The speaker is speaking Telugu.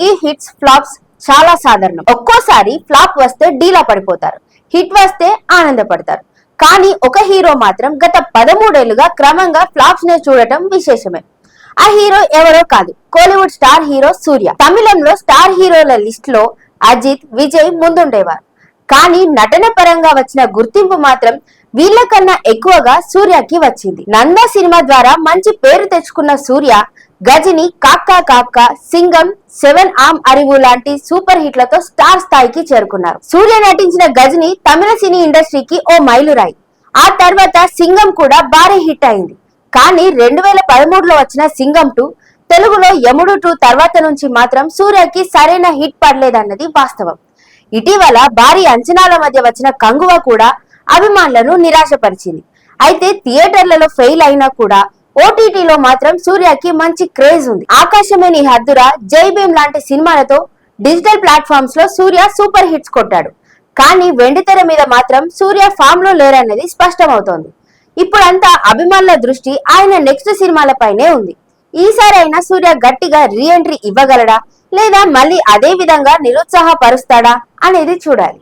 సూర్యకి హిట్స్ ఫ్లాప్స్ చాలా సాధారణం. ఒక్కోసారి ఫ్లాప్ వస్తే డీలా పడిపోతారు. హిట్ వస్తే ఆనందపడతారు. కానీ ఒక హీరో మాత్రం గత పదమూడేళ్ళుగా క్రమంగా ఫ్లాప్స్ నే చూడటం విశేషమే. ఆ హీరో ఎవరో కాదు కోలీవుడ్ స్టార్ హీరో సూర్య తమిళంలో స్టార్ హీరోల లిస్ట్లో అజిత్ విజయ్ ముందుండేవారు. కానీ నటన పరంగా వచ్చిన గుర్తింపు మాత్రం వీళ్ళకన్నా ఎక్కువగా సూర్యకి వచ్చింది. నందా సినిమా ద్వారా మంచి పేరు తెచ్చుకున్న సూర్య గజిని కాక్కా కాక్క సింగం సెవెన్ ఆమ్ అరివు లాంటి సూపర్ హిట్లతో స్టార్ స్థాయికి చేరుకున్నారు. సూర్య నటించిన గజిని తమిళ సినీ ఇండస్ట్రీకి ఓ మైలురాయి. ఆ తర్వాత సింగం కూడా భారీ హిట్ అయింది. కానీ రెండు వేల పదమూడులో వచ్చిన సింగం టూ తెలుగులో యముడు టూ తర్వాత నుంచి మాత్రం సూర్యకి సరైన హిట్ పడలేదన్నది వాస్తవం. ఇటీవల భారీ అంచనాల మధ్య వచ్చిన కంగువ కూడా అభిమానులను నిరాశపరిచింది. అయితే థియేటర్లలో ఫెయిల్ అయినా కూడా ఓటీటీలో మాత్రం సూర్యకి మంచి క్రేజ్ ఉంది. ఆకాశమే నీ హద్దురా జై భీమ్ లాంటి సినిమాలతో డిజిటల్ ప్లాట్ఫామ్స్లో సూర్య సూపర్ హిట్స్ కొట్టాడు. కానీ వెండితెర మీద మాత్రం సూర్య ఫామ్లో లేరన్నది స్పష్టమవుతోంది. ఇప్పుడంతా అభిమానుల దృష్టి ఆయన నెక్స్ట్ సినిమాలపైనే ఉంది. ఈసారి అయినా సూర్య గట్టిగా రీ ఎంట్రీ ఇవ్వగలడా? లేదా మళ్ళీ అదే విధంగా నిరుత్సాహపరుస్తాడా? అనేది చూడాలి.